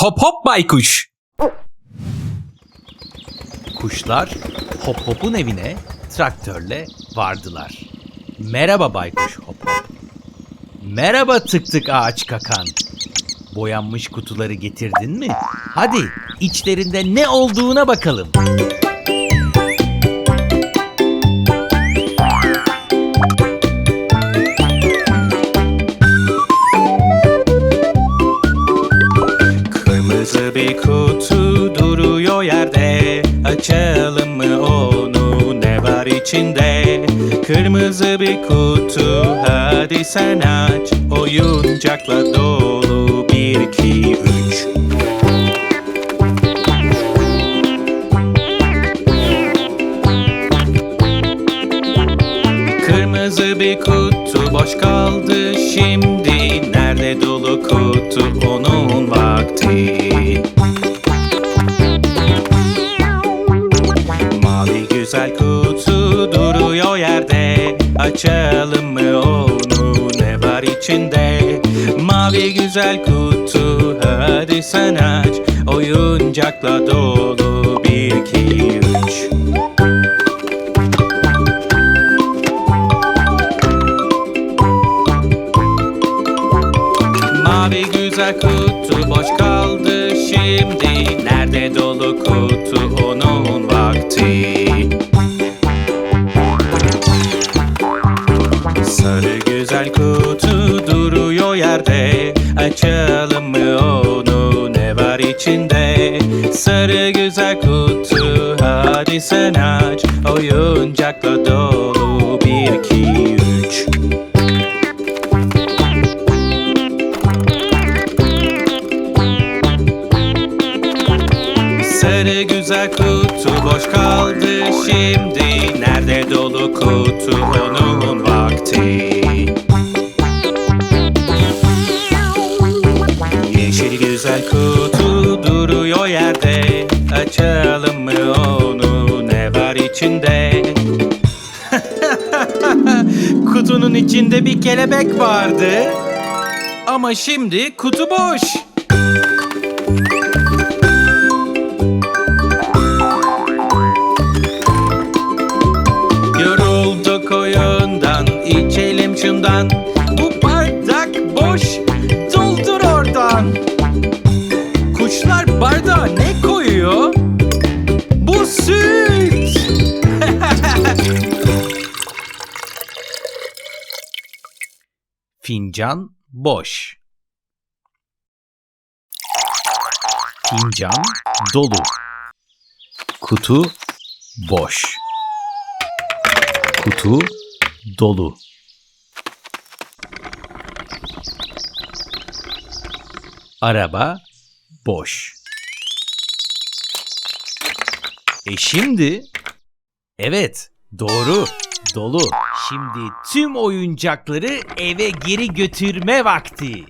Hop hop baykuş. Kuşlar Hop Hop'un evine traktörle vardılar. Merhaba baykuş Hop Hop. Merhaba tık tık ağaç kakan. Boyanmış kutuları getirdin mi? Hadi içlerinde ne olduğuna bakalım. Bir kutu duruyor yerde. Açalım mı onu? Ne var içinde? Kırmızı bir kutu. Hadi sen aç. Oyuncakla dolu. Bir iki üç. Kırmızı bir kutu boş kaldı. Şimdi Nerede dolu kutu yerde Açalım mı onu? Ne var içinde? Mavi güzel kutu hadi sen aç. Oyuncakla dolu bir iki üç Mavi güzel kutu boş kaldı şimdi. Nerede dolu kutu onun vakti yerde Açalım mı onu ne var içinde? Sarı güzel kutu hadi sen aç. Oyuncakla dolu bir iki üç. Sarı güzel kutu boş kaldı şimdi. Nerede dolu kutu onun vakti yerde Açalım mı onu? Ne var içinde? Kutunun içinde bir kelebek vardı. Ama şimdi kutu boş. Yorulduk oyundan içelim şundan Fincan boş. Fincan dolu. Kutu boş. Kutu dolu. Araba boş. E şimdi Evet, doğru. Dolu. Şimdi tüm oyuncakları eve geri götürme vakti.